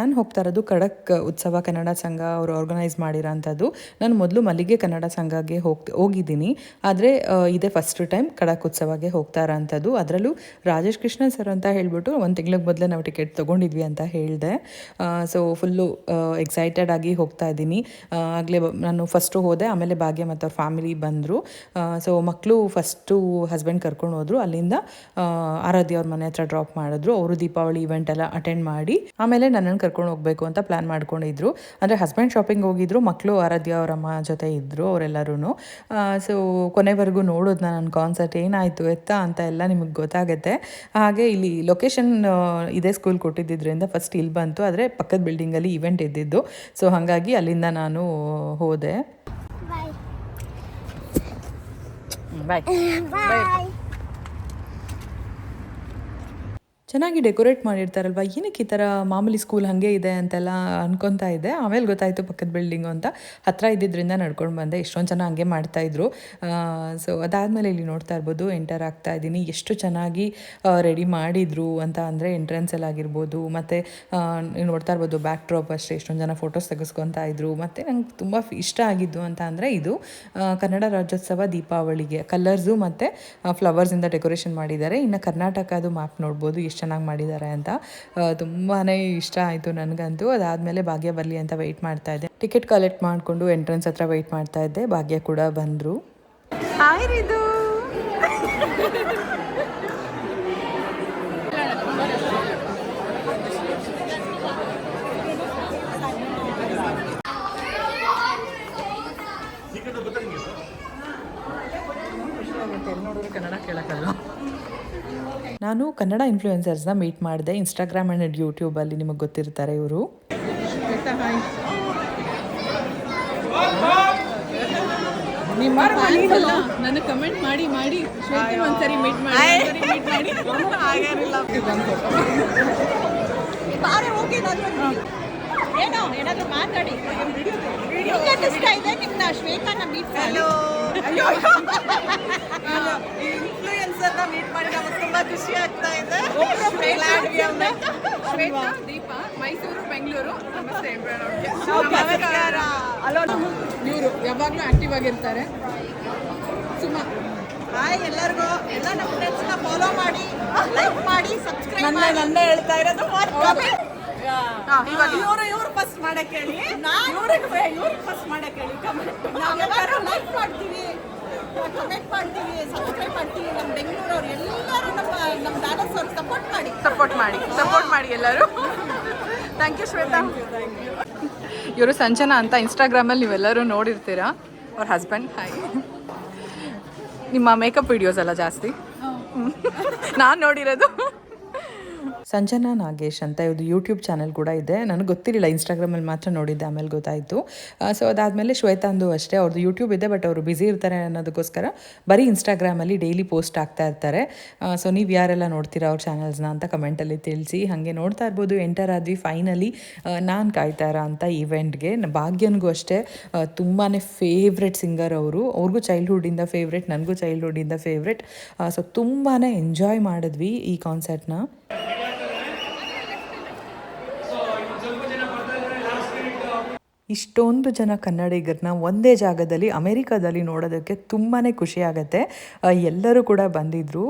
ನಾನು ಹೋಗ್ತಾ ಇರೋದು ಖಡಕ್ ಉತ್ಸವ ಕನ್ನಡ ಸಂಘ ಅವರು ಆರ್ಗನೈಸ್ ಮಾಡಿರೋಂಥದ್ದು. ನಾನು ಮೊದಲು ಮಲ್ಲಿಗೆ ಕನ್ನಡ ಸಂಘಗೆ ಹೋಗ್, ಹೋಗಿದ್ದೀನಿ. ಆದರೆ ಇದೇ ಫಸ್ಟ್ ಟೈಮ್ ಖಡಕ್ ಉತ್ಸವಕ್ಕೆ ಹೋಗ್ತಾ ಇರೋಂಥದ್ದು. ಅದರಲ್ಲೂ ರಾಜೇಶ್ ಕೃಷ್ಣ ಸರ್ ಅಂತ ಹೇಳ್ಬಿಟ್ಟು ಒಂದು ತಿಂಗಳಿಗೆ ಮೊದಲೇ ನಾವು ಟಿಕೆಟ್ ತೊಗೊಂಡಿದ್ವಿ ಅಂತ ಹೇಳಿದೆ. ಸೊ ಫುಲ್ಲು ಎಕ್ಸೈಟೆಡ್ ಆಗಿ ಹೋಗ್ತಾ ಇದ್ದೀನಿ. ಆಗಲೇ ನಾನು ಫಸ್ಟು ಹೋದೆ, ಆಮೇಲೆ ಭಾಗ್ಯ ಮತ್ತು ಅವ್ರ ಫ್ಯಾಮಿಲಿ ಬಂದರು. ಸೊ ಮಕ್ಕಳು ಫಸ್ಟು ಹಸ್ಬೆಂಡ್ ಕರ್ಕೊಂಡು ಹೋದರು. ಅಲ್ಲಿಂದ ಆರಾಧ್ಯ ಅವ್ರ ಮನೆ ಹತ್ರ ಡ್ರಾಪ್ ಮಾಡಿದ್ರು. ಅವರು ದೀಪಾವಳಿ ಇವೆಂಟ್ ಎಲ್ಲ ಅಟೆಂಡ್ ಮಾಡಿ. ಆಮೇಲೆ ನನ್ನನ್ನು ಕರ್ಕೊಂಡು ಹೋಗಬೇಕು ಅಂತ ಪ್ಲ್ಯಾನ್ ಮಾಡ್ಕೊಂಡಿದ್ರು. ಅಂದರೆ ಹಸ್ಬೆಂಡ್ ಶಾಪಿಂಗ್ ಹೋಗಿದ್ರು ಮಕ್ಕಳು ಆರಾಧ್ಯ ಅವರಮ್ಮ ಅಮ್ಮ ಜೊತೆ ಇದ್ದರು ಅವರೆಲ್ಲರೂ ಸೊ ಕೊನೆವರೆಗೂ ನೋಡೋದು ನನ್ನ ಕಾನ್ಸರ್ಟ್ ಏನಾಯಿತು ಎತ್ತ ಅಂತ ಎಲ್ಲ ನಿಮಗೆ ಗೊತ್ತಾಗುತ್ತೆ. ಹಾಗೆ ಇಲ್ಲಿ ಲೊಕೇಶನ್ ಇದೇ ಸ್ಕೂಲ್ ಕೊಟ್ಟಿದ್ದರಿಂದ ಫಸ್ಟ್ ಇಲ್ಲಿ ಬಂತು ಆದರೆ ಪಕ್ಕದ ಬಿಲ್ಡಿಂಗಲ್ಲಿ ಇವೆಂಟ್ ಇದ್ದಿದ್ದು. ಸೊ ಹಾಗಾಗಿ ಅಲ್ಲಿಂದ ನಾನು ಹೋದೆ. Bye. ಬಾಯ್ ಚೆನ್ನಾಗಿ ಡೆಕೋರೇಟ್ ಮಾಡಿರ್ತಾರಲ್ವ? ಏನಕ್ಕೆ ಈ ಥರ ಮಾಮೂಲಿ ಸ್ಕೂಲ್ ಹಾಗೆ ಇದೆ ಅಂತೆಲ್ಲ ಅನ್ಕೊತಾ ಇದ್ದೆ. ಆಮೇಲೆ ಗೊತ್ತಾಯಿತು ಪಕ್ಕದ ಬಿಲ್ಡಿಂಗು ಅಂತ. ಹತ್ತಿರ ಇದ್ದಿದ್ದರಿಂದ ನಡ್ಕೊಂಡು ಬಂದೆ. ಎಷ್ಟೊಂದು ಜನ ಹಂಗೆ ಮಾಡ್ತಾಯಿದ್ರು ಸೊ ಅದಾದಮೇಲೆ ಇಲ್ಲಿ ನೋಡ್ತಾ ಇರ್ಬೋದು ಎಂಟರ್ ಆಗ್ತಾ ಇದ್ದೀನಿ. ಎಷ್ಟು ಚೆನ್ನಾಗಿ ರೆಡಿ ಮಾಡಿದ್ರು ಅಂತ ಅಂದರೆ ಎಂಟ್ರೆನ್ಸಲ್ಲಿ ಆಗಿರ್ಬೋದು. ಮತ್ತು ನೋಡ್ತಾ ಇರ್ಬೋದು ಬ್ಯಾಕ್ ಡ್ರಾಪ್ ಅಷ್ಟೇ. ಎಷ್ಟೊಂದು ಜನ ಫೋಟೋಸ್ ತೆಗೆಸ್ಕೊತಾ ಇದ್ರು. ಮತ್ತು ನಂಗೆ ತುಂಬ ಇಷ್ಟ ಆಗಿದ್ದು ಅಂತ ಅಂದರೆ ಇದು ಕನ್ನಡ ರಾಜ್ಯೋತ್ಸವ ದೀಪಾವಳಿಗೆ. ಕಲರ್ಸು ಮತ್ತು ಫ್ಲವರ್ಸಿಂದ ಡೆಕೋರೇಷನ್ ಮಾಡಿದ್ದಾರೆ. ಇನ್ನು ಕರ್ನಾಟಕದ ಮ್ಯಾಪ್ ನೋಡ್ಬೋದು. ಎಷ್ಟು ಚೆನ್ನಾಗಿ ಮಾಡಿದ್ದಾರೆ ಅಂತ ತುಂಬಾ ಇಷ್ಟ ಆಯಿತು ನನಗಂತೂ. ಅದಾದಮೇಲೆ ಭಾಗ್ಯ ಬರಲಿ ಅಂತ ವೆಯ್ಟ್ ಮಾಡ್ತಾ ಇದ್ದೆ. ಟಿಕೆಟ್ ಕಲೆಕ್ಟ್ ಮಾಡಿಕೊಂಡು ಎಂಟ್ರೆನ್ಸ್ ಹತ್ರ ವೆಯ್ಟ್ ಮಾಡ್ತಾ ಇದ್ದೆ. ಭಾಗ್ಯ ಕೂಡ ಬಂದರು ಹಾಯ್ ರೀದು ಕನ್ನಡ ಕೇಳಕ್ಕಲ್ಲ ನಾನು ಕನ್ನಡ ಇನ್ಫ್ಲೂಯೆನ್ಸರ್ಸ್ನ ಮೀಟ್ ಮಾಡಿದೆ ಇನ್ಸ್ಟಾಗ್ರಾಮ್ ಆ್ಯಂಡ್ ಯೂಟ್ಯೂಬಲ್ಲಿ ನಿಮಗೆ ಗೊತ್ತಿರ್ತಾರೆ ಇವರು. ನಿಮ್ಮ ನನಗೆ ಕಮೆಂಟ್ ಮಾಡಿ ಮಾಡಿ. ಶ್ವೇತಿ ಒಂದ್ಸರಿ ಮೀಟ್ ಮಾಡಿ ಒಂದ್ಸರಿ ಮೀಟ್ ಮಾಡಿ. ಹಾಗೇನಿಲ್ಲ ಬಾರೆ ಹೋಗಿ ಏನೋ ಏನಾದರೂ ಮಾತಾಡಿ. ಇದೆ. ನಿಮ್ಮನ್ನ ಶ್ವೇತಾನ ಮೀಟ್ ಹಲೋ ಇನ್ಫ್ಲೂಯೆನ್ಸರ್ನ ಮೀಟ್ ಮಾಡಿ ನಮಗೆ ತುಂಬಾ ಖುಷಿ ಆಗ್ತಾ ಇದೆ. ಶ್ವೇತಾ ದೀಪ. ಮೈಸೂರು ಬೆಂಗಳೂರು. ನಮಸ್ತೆ ಇವರು ಯಾವಾಗಲೂ ಆಕ್ಟಿವ್ ಆಗಿರ್ತಾರೆ. ಸುಮಾ. ಹಾಯ್ ಎಲ್ಲರಿಗೂ. ಎಲ್ಲ ನಮ್ಮ ಫ್ರೆಂಡ್ಸ್ನ ಫಾಲೋ ಮಾಡಿ ಲೈಕ್ ಮಾಡಿ ಸಬ್ಸ್ಕ್ರೈಬ್ ಮಾಡಿ. ನನ್ನ ಹೇಳ್ತಾ ಇರೋದು ಇವರು ಇವ್ರು ಫಸ್ಟ್ ಮಾಡಕ್ಕೆ ಹೇಳಿ. ಇವ್ರಿಗೆ ಇವ್ರಿಗೆ ಫಸ್ಟ್ ಮಾಡಕ್ಕೆ ಹೇಳಿ. ಕಮೆಂಟ್ ನಾವು ಯಾರು ಲೈಕ್ ಮಾಡ್ತೀವಿ. ಕಮೆಂಟ್ ಮಾಡ್ತೀವಿ ಸಬ್ಸ್ಕ್ರೈಬ್ ಮಾಡ್ತೀವಿ. ನಮ್ಮ ಬೆಂಗಳೂರವ್ರು ಎಲ್ಲರೂ ನಮ್ಮ ನಮ್ಮ ಡಾಲರ್ಸ್ ಅವ್ರು ಸಪೋರ್ಟ್ ಮಾಡಿ. ಸಪೋರ್ಟ್ ಮಾಡಿ. ಸಪೋರ್ಟ್ ಮಾಡಿ ಎಲ್ಲರೂ. ಥ್ಯಾಂಕ್ ಯು ಶ್ವೇತಾ ಇವರು ಸಂಜನಾ ಅಂತ ಇನ್ಸ್ಟಾಗ್ರಾಮಲ್ಲಿ ನೀವೆಲ್ಲರೂ ನೋಡಿರ್ತೀರಾ? ಅವ್ರ ಹಸ್ಬೆಂಡ್ ಹಾಯ್ ನಿಮ್ಮ ಮೇಕಪ್ ವಿಡಿಯೋಸ್ ಎಲ್ಲ ಜಾಸ್ತಿ? ನಾನು ನೋಡಿರೋದು. ಸಂಜನಾ ನಾಗೇಶ್ ಅಂತ ಇದು ಯೂಟ್ಯೂಬ್ ಚಾನಲ್ ಕೂಡ ಇದೆ. ನನಗೆ ಗೊತ್ತಿರಲಿಲ್ಲ ಇನ್ಸ್ಟಾಗ್ರಾಮಲ್ಲಿ ಮಾತ್ರ ನೋಡಿದ್ದೆ, ಆಮೇಲೆ ಗೊತ್ತಾಯಿತು. ಸೊ ಅದಾದಮೇಲೆ ಶ್ವೇತಾಂದು ಅಷ್ಟೇ ಅವ್ರದ್ದು ಯೂಟ್ಯೂಬ್ ಇದೆ ಬಟ್ ಅವರು ಬ್ಯುಸಿ ಇರ್ತಾರೆ ಅನ್ನೋದಕ್ಕೋಸ್ಕರ ಬರೀ ಇನ್ಸ್ಟಾಗ್ರಾಮಲ್ಲಿ ಡೈಲಿ ಪೋಸ್ಟ್ ಆಗ್ತಾ ಇರ್ತಾರೆ. ಸೊ ನೀವು ಯಾರೆಲ್ಲ ನೋಡ್ತೀರಾ ಅವ್ರ ಚಾನಲ್ಸ್ನ ಅಂತ ಕಮೆಂಟಲ್ಲಿ ತಿಳಿಸಿ, ಹಾಗೆ ನೋಡ್ತಾ ಇರ್ಬೋದು. ಎಂಟರ್ ಆದ್ವಿ ಫೈನಲಿ ನಾನು ಕಾಯ್ತಾ ಇರೋ ಅಂಥ ಈವೆಂಟ್ಗೆ ಭಾಗ್ಯನಿಗೂ ಅಷ್ಟೇ ತುಂಬಾ ಫೇವ್ರೆಟ್ ಸಿಂಗರ್ ಅವರು. ಅವ್ರಿಗೂ ಚೈಲ್ಡ್ಹುಡ್ಡಿಂದ ಫೇವ್ರೆಟ್ ನನಗೂ ಚೈಲ್ಡ್ಹುಡ್ಡಿಂದ ಫೇವ್ರೆಟ್ ಸೊ ತುಂಬಾ ಎಂಜಾಯ್ ಮಾಡಿದ್ವಿ ಈ ಕಾನ್ಸರ್ಟ್ನ ಇಷ್ಟೊಂದು ಜನ ಕನ್ನಡಿಗರನ್ನ ಒಂದೇ ಜಾಗದಲ್ಲಿ, ಅಮೆರಿಕಾದಲ್ಲಿ ನೋಡೋದಕ್ಕೆ ತುಂಬಾ ಖುಷಿ ಆಗುತ್ತೆ ಎಲ್ಲರೂ ಕೂಡ ಬಂದಿದ್ದರು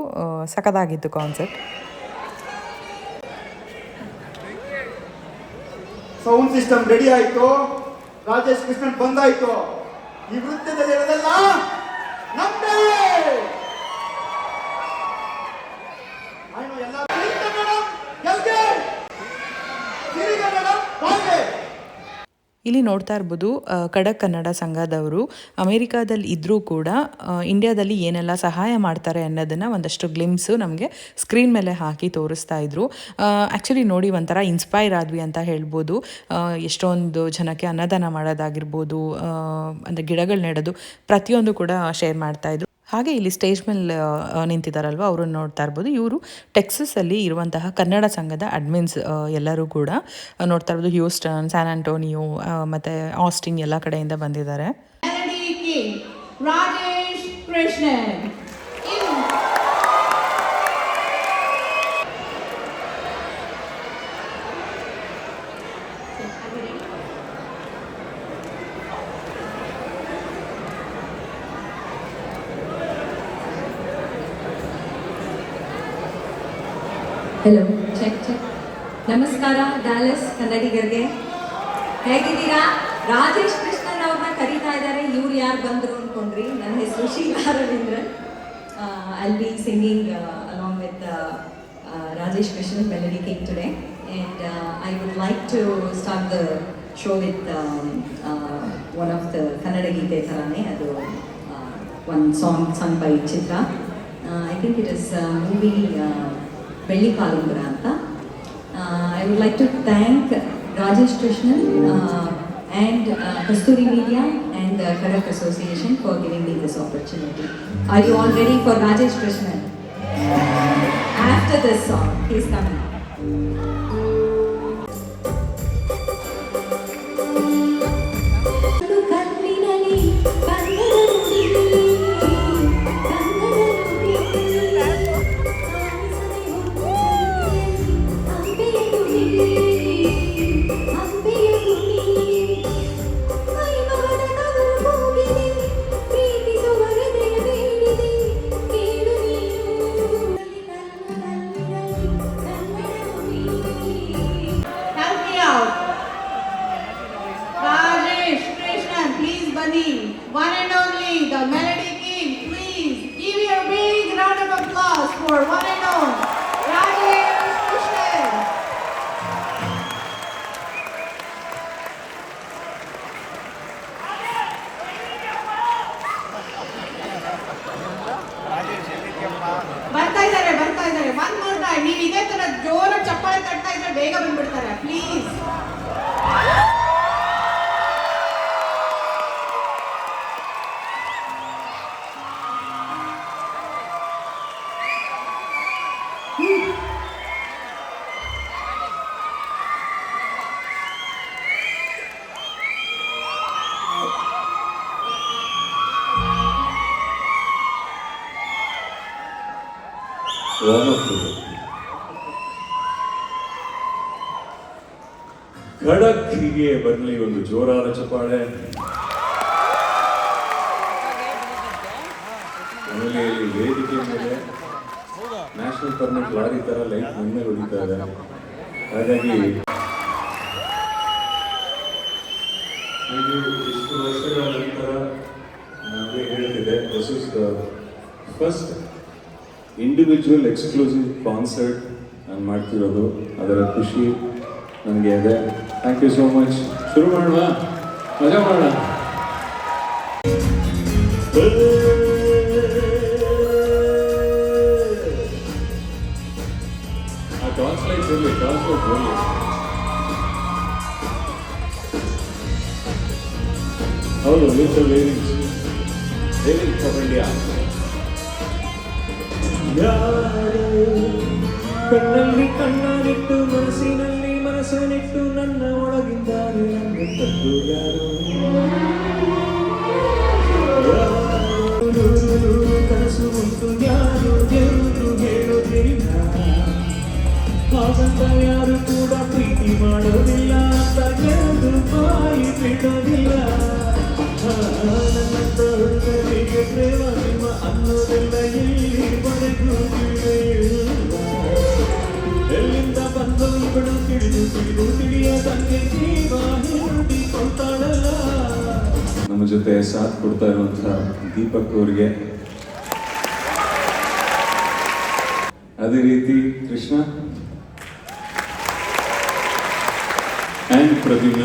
ಸಖತ್ತಾಗಿತ್ತು ಕಾನ್ಸರ್ಟ್ ಸೌಂಡ್ ಸಿಸ್ಟಮ್ ರೆಡಿ ಆಯ್ತು. ರಾಜೇಶ್ ಕೃಷ್ಣನ್ ಬಂದಾಯ್ತು. ಈ ವೃತ್ತದಲ್ಲಿ ಇರೋದಲ್ಲ ಇಲ್ಲಿ ನೋಡ್ತಾ ಇರ್ಬೋದು ಖಡಕ್ ಕನ್ನಡ ಸಂಘದವರು ಅಮೇರಿಕಾದಲ್ಲಿ ಇದ್ದರೂ ಕೂಡ ಇಂಡಿಯಾದಲ್ಲಿ ಏನೆಲ್ಲ ಸಹಾಯ ಮಾಡ್ತಾರೆ ಅನ್ನೋದನ್ನು ಒಂದಷ್ಟು ಗ್ಲಿಮ್ಸು ನಮಗೆ ಸ್ಕ್ರೀನ್ ಮೇಲೆ ಹಾಕಿ ತೋರಿಸ್ತಾ ಇದ್ರು. ಆ್ಯಕ್ಚುಲಿ ನೋಡಿ ಒಂಥರ ಇನ್ಸ್ಪೈರ್ ಆದ್ವಿ ಅಂತ ಹೇಳ್ಬೋದು. ಎಷ್ಟೊಂದು ಜನಕ್ಕೆ ಅನ್ನದಾನ ಮಾಡೋದಾಗಿರ್ಬೋದು ಅಂದರೆ ಗಿಡಗಳು ನೆಡೋದು ಪ್ರತಿಯೊಂದು ಕೂಡ ಶೇರ್ ಮಾಡ್ತಾ ಇದ್ರು. ಹಾಗೆ ಇಲ್ಲಿ ಸ್ಟೇಜ್ ಮೇಲೆ ನಿಂತಿದ್ದಾರಲ್ವ ಅವ್ರನ್ನ ನೋಡ್ತಾ ಇರ್ಬೋದು. ಇವರು ಟೆಕ್ಸಸಲ್ಲಿ ಇರುವಂತಹ ಕನ್ನಡ ಸಂಘದ ಅಡ್ಮಿನ್ಸ್ ಎಲ್ಲರೂ ಕೂಡ ನೋಡ್ತಾ ಇರ್ಬೋದು ಹ್ಯೂಸ್ಟನ್ ಸ್ಯಾನ್ ಆಂಟೋನಿಯೋ ಮತ್ತೆ ಆಸ್ಟಿನ್ ಎಲ್ಲ ಕಡೆಯಿಂದ ಬಂದಿದ್ದಾರೆ. ರಾಜೇಶ್ King, ನಮಸ್ಕಾರ ಡ್ಯಾಲಸ್ ಕನ್ನಡಿಗರಿಗೆ. ಹೇಗಿದ್ದೀರಾ? ರಾಜೇಶ್ ಕೃಷ್ಣನ್ ಅವ್ರನ್ನ ಕರೀತಾ ಇದ್ದಾರೆ. ಇವ್ರು ಯಾರು ಬಂದರು ಅನ್ಕೊಂಡ್ರಿ? ನನ್ನ ಹೆಸರು ಶೀಲಾ ರವೀಂದ್ರನ್. ಅಲ್ಲಿ singing along with Rajesh Krishnan melody king today and I would like to start the show with one of the Kannada ಗೀತೆ ಥರನೇ ಅದು ಒಂದು song song by Chitra I think it is movie Belli Kalungura ಅಂತ. I would like to thank Rajesh Krishnan uh, and uh, Kasturi Media and the Karak Association for giving me this opportunity. Are you all ready for Rajesh Krishnan? After this song, he's coming. ಖಡಕ್ ಬರಲಿ ಒಂದು ಜೋರಾದ ಇಲ್ಲಿ ವೇದಿಕೆ ಮೇಲೆ national permit lorry ತರ light ಮುಂದೆ ಹೊಡಿತಾ ಇದೆ. ಹಾಗಾಗಿ ಇದು ಇಷ್ಟು ವರ್ಷಗಳ ನಂತರ ನನಗೆ ಹೇಳ್ತಿದೆ is the first individual exclusive concert ನಾನು ಮಾಡ್ತಿರೋದು. ಅದರ ಖುಷಿ ನನಗೆ ಇದೆ. ಥ್ಯಾಂಕ್ ಯು ಸೋ ಮಚ್ ಶುರು ಮಾಡುವ ಮಜಾ ಮಾಡೋಣ ಆ ಟಾರ್ಚ್ ಲೈಟ್ಸ್ ಇರಲಿ ಟಾರ್ಚ್ ಲೈಟ್ ಬರಲಿ ಹೌದು with wearings wearing from India ಕಣ್ಣಲ್ಲಿ ಕಣ್ಣನಿಟ್ಟು ಮನಸ್ಸಿನಲ್ಲಿ ಮನಸ್ಸನಿಟ್ಟು ನನ್ನ ಒಳಗಿದ್ದಾರೆ. ತಂದು ಯಾರು ನಮ್ಮ ಜೊತೆ ಸಾಥ್ ಕೊಡ್ತಾ ಇರುವಂತಹ ದೀಪಕ್ ಅವರಿಗೆ. ಅದೇ ರೀತಿ ಕೃಷ್ಣ. ಆ್ಯಂಡ್ ಪ್ರವೀಣ.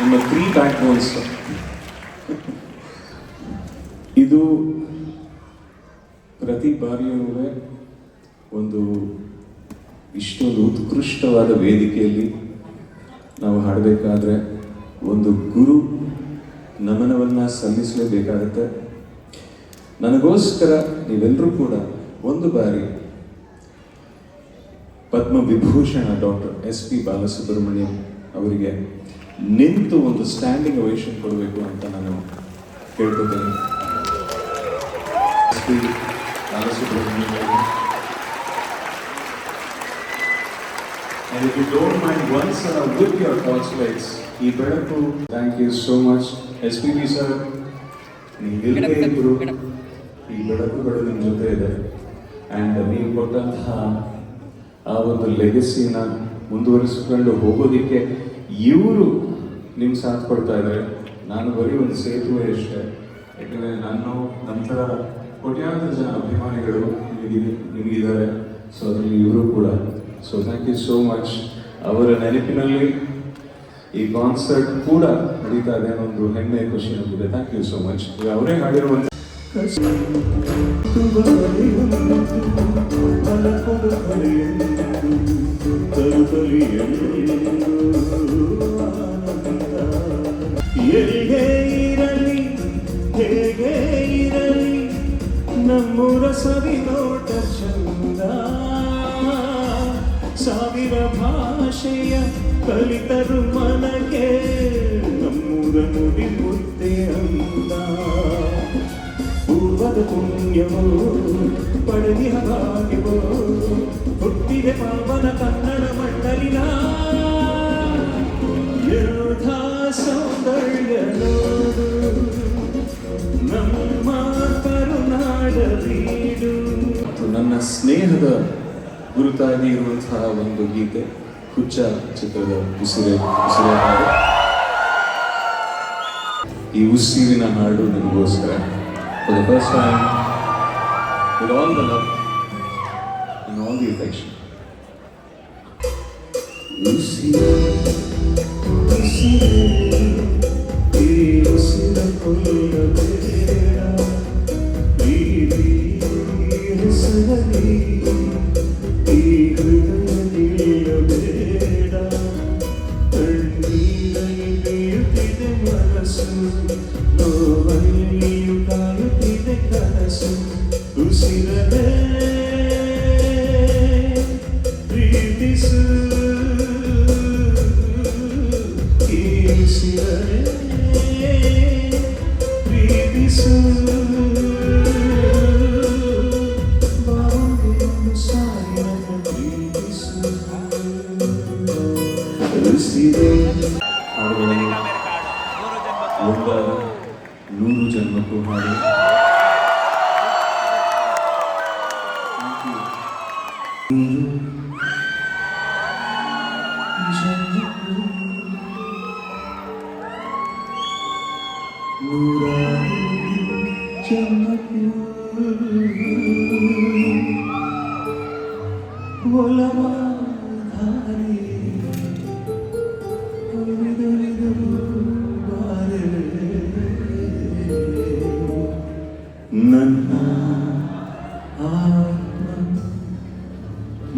ನಮ್ಮ ತ್ರೀ ಬ್ಯಾಕ್ ಬೋನ್ಸ್ ಇದು ಪ್ರತಿ ಬಾರಿಯೂ ಒಂದು ಇಷ್ಟೊಂದು ಉತ್ಕೃಷ್ಟವಾದ ವೇದಿಕೆಯಲ್ಲಿ ನಾವು ಹಾಡಬೇಕಾದ್ರೆ ಒಂದು ಗುರು ನಮನವನ್ನು ಸಲ್ಲಿಸಲೇಬೇಕಾಗತ್ತೆ. ನನಗೋಸ್ಕರ ನೀವೆಲ್ಲರೂ ಕೂಡ ಒಂದು ಬಾರಿ Padma Vibhushan doctor S P Balasubrahmanyam ಅವರಿಗೆ ನಿಂತು ಒಂದು ಸ್ಟ್ಯಾಂಡಿಂಗ್ ಅವೇಷನ್ ಕೊಡಬೇಕು ಅಂತ ನಾನು ಕೇಳ್ಕೊತೇನೆ. ಎಸ್ ಬಾಲಸುಬ್ರಹ್ಮಣ್ಯಂ ಅವರಿಗೆ. And if you don't mind, once uh, with your lights, ಈ ಬೆಳಕು thank you so much S P B sir ನೀವಿಲ್ಲದೆ ಇದ್ರು ಈ ಬೆಳಕುಗಳು ನಿಮ್ಮ ಜೊತೆ ಇದೆ. ಆ್ಯಂಡ್ ನೀವು ಕೊಟ್ಟಂತಹ ಆ ಒಂದು ಲೆಗಸಿನ ಮುಂದುವರಿಸಿಕೊಂಡು ಹೋಗೋದಕ್ಕೆ ಇವರು ನಿಮ್ಮ ಸಾಥ್ ಕೊಡ್ತಾ ಇದ್ದಾರೆ ನಾನು ಬರೀ ಒಂದು ಸೇತುವೆ ಅಷ್ಟೇ. ಯಾಕಂದರೆ ನಾನು ನಂತರ ಕೋಟ್ಯಾಂತರ ಜನ ಅಭಿಮಾನಿಗಳು ನಿಮಗೆ ನಿಮಗಿದ್ದಾರೆ ಸೊ ಅದರಲ್ಲಿ ಇವರು ಕೂಡ so thank you so much ಅವರ ನೆನಪಿನಲ್ಲಿ ಈ ಕಾನ್ಸರ್ಟ್ ಕೂಡ ನಡೀತಾ ಇದೆ ಅನ್ನೋ ಒಂದು ಹೆಮ್ಮೆ ಖುಷಿ ನಮಗಿದೆ ಥ್ಯಾಂಕ್ ಯು ಸೋ ಮಚ್ ಅವರೇ ಹಾಡಿರುವಂಥ ಎಲ್ಲಿಗೆ ಇರಲಿ, ಹೇಗೆ ನಮ್ಮೂರ ಸವಿ ನೋಟ ಚಂದ. ಸಾವಿರ ಭಾಷೆಯ ಕಲಿತರು ಮನಗೆ. ನಮ್ಮೂರ ನುಡಿ ಮುತ್ತೆ ಅಂದ ಪೂರ್ವದ ಪುಣ್ಯವೋ ಪಡೆದಿಹ ಭಾಗ್ಯವೋ ಹುಟ್ಟಿದೆ ಪಾವನ ಕನ್ನಡ ಮಂಡಲಿನ. ಯೋಧ ಸೌಂದರ್ಯ ನೋಡು. ನಮ್ಮ ಕರುನಾಡ ನನ್ನ ಸ್ನೇಹದ ಗುರುತಾಗಿ ಇರುವಂತಹ ಒಂದು ಗೀತೆ ಹುಚ್ಚ ಚಿತ್ರದ ಉಸಿರೆ ಉಸಿರೆ ಹಾಡು. ಈ ಉಸಿರಿನ ಹಾಡು ನನಗೋಸ್ಕರ for the first time with all the love all the affection ಉಸಿರೇ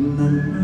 ನನ್ನ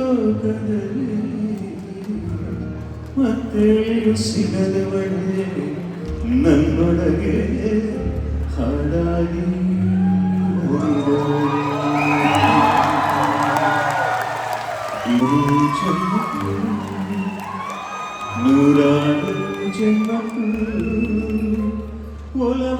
ಲೋಕದಲ್ಲಿ ಮತ್ತೇಳು ಸಿಗದವಳೆ ನನ್ನೊಳಗೆ ಹಾಡಾಗಿ ನೂರು ಜನ್ಮಕ್ಕೂ ನೂರಾರು ಜನ್ಮಕ್ಕೂ ಒಲವಾಧಾರೆ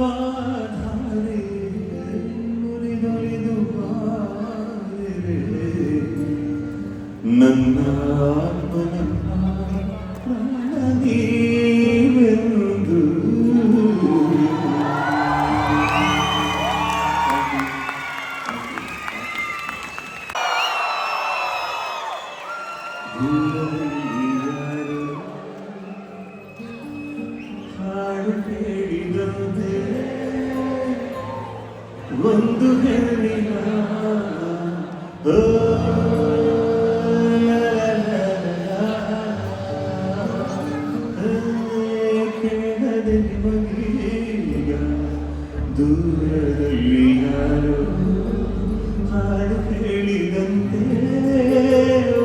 ಹಾಡು ಹೇಳಿದಂತೆ ಒಂದು ಹೆಣ್ಣಿನ ಕೇಳದೆ ನಿಮಗೀಗ ದೂರದಲ್ಲಿ ಯಾರು ಹಾಡು ಹೇಳಿದಂತೆ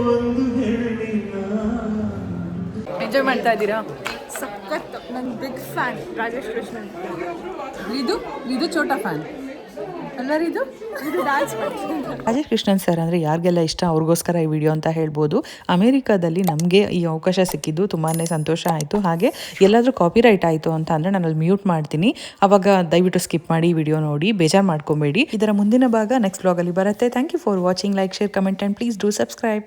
ಒಂದು ಹೆಣ್ಣಿನ ಎಂಜಾಯ್ ಮಾಡ್ತಾ ಇದ್ದೀರಾ? ನನ್ನ ಬಿಗ್ ಫ್ಯಾನ್ ರಾಜೇಶ್ ಕೃಷ್ಣನ್. ಇದು? ಇದು ಚೋಟ ಫ್ಯಾನ್ ಇದು? ಡ್ಯಾನ್ಸ್ ರಾಜೇಶ್ ಕೃಷ್ಣನ್ ಸರ್ ಅಂದರೆ ಯಾರಿಗೆಲ್ಲ ಇಷ್ಟ ಅವ್ರಿಗೋಸ್ಕರ ಈ ವಿಡಿಯೋ ಅಂತ ಹೇಳ್ಬೋದು. ಅಮೇರಿಕಾದಲ್ಲಿ ನಮಗೆ ಈ ಅವಕಾಶ ಸಿಕ್ಕಿದ್ದು ತುಂಬಾ ಸಂತೋಷ ಆಯಿತು. ಹಾಗೆ ಎಲ್ಲಾದರೂ ಕಾಪಿರೈಟ್ ಆಯಿತು ಅಂತ ಅಂದರೆ ನಾನು ಅಲ್ಲಿ ಮ್ಯೂಟ್ ಮಾಡ್ತೀನಿ. ಅವಾಗ ದಯವಿಟ್ಟು ಸ್ಕಿಪ್ ಮಾಡಿ ವಿಡಿಯೋ ನೋಡಿ ಬೇಜಾರು ಮಾಡ್ಕೊಬೇಡಿ. ಇದರ ಮುಂದಿನ ಭಾಗ ನೆಕ್ಸ್ಟ್ ಬ್ಲಾಗಲ್ಲಿ ಬರುತ್ತೆ. Thank you for watching like share comment and please do subscribe